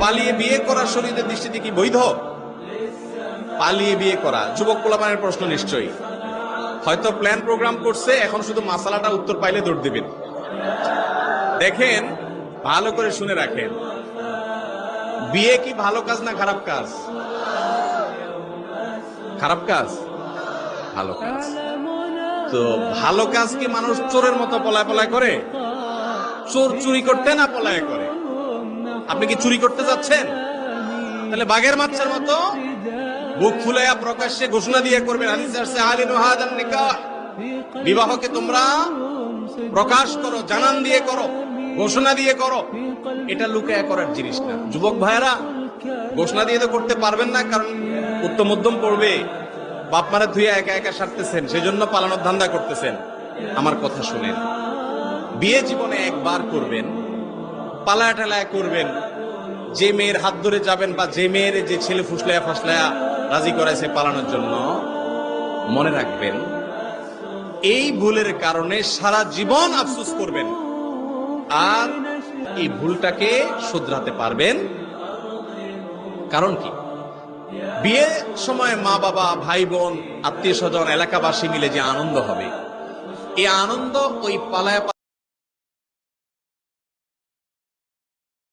পালিয়ে বিয়ে করা শরীরের দৃষ্টিতে কি বৈধ? পালিয়ে বিয়ে করা। যুবক পোলাপানের প্রশ্ন নিশ্চয়ই। হয়তো প্ল্যান প্রোগ্রাম করছে, এখন শুধু মাসালাটা উত্তর পাইলে দৌড় দিবেন। দেখেন, ভালো করে শুনে রাখেন। বিয়ে কি ভালো কাজ না খারাপ কাজ? খারাপ কাজ? ভালো কাজ। তো ভালো কাজ কি মানুষ চোরের মতো পলায় পলায় করে? চোর চুরি করতে না পলায় করে? আপনি কি চুরি করতে যাচ্ছেন? তাহলে বাঘের মাছের মতো বুক ফুলাইয়া প্রকাশ্যে ঘোষণা দিয়ে করবেন বিবাহকে তোমরা প্রকাশ করো, জানান দিয়ে করো, ঘোষণা দিয়ে করো। এটা লুকায়া করার জিনিস না। যুবক ভাইয়েরা, ঘোষণা দিয়ে তো করতে পারবেন না, কারণ উত্তম মধ্যম পড়বে। বাপ মারা ধুয়ে একা একা সারতেছেন, সেজন্য পালানোর ধান্দা করতেছেন। আমার কথা শুনেন। বিয়ে জীবনে একবার করবেন, পালায়া টালায়া করবেন। যে মেয়ের হাত ধরে যাবেন বা যে মেয়ের যে ছেলে ফুসলায়া ফাসলায়া রাজি করাইছে পালানোর জন্য, মনে রাখবেন, এই ভুলের কারণে সারা জীবন আফসোস করবেন। আর এই ভুলটাকে শুধরাতে পারবেন। কারণ কি? বিয়ের সময় মা বাবা, ভাই বোন, আত্মীয় স্বজন, এলাকাবাসী মিলে যে আনন্দ হবে, এই আনন্দ ওই পালায়া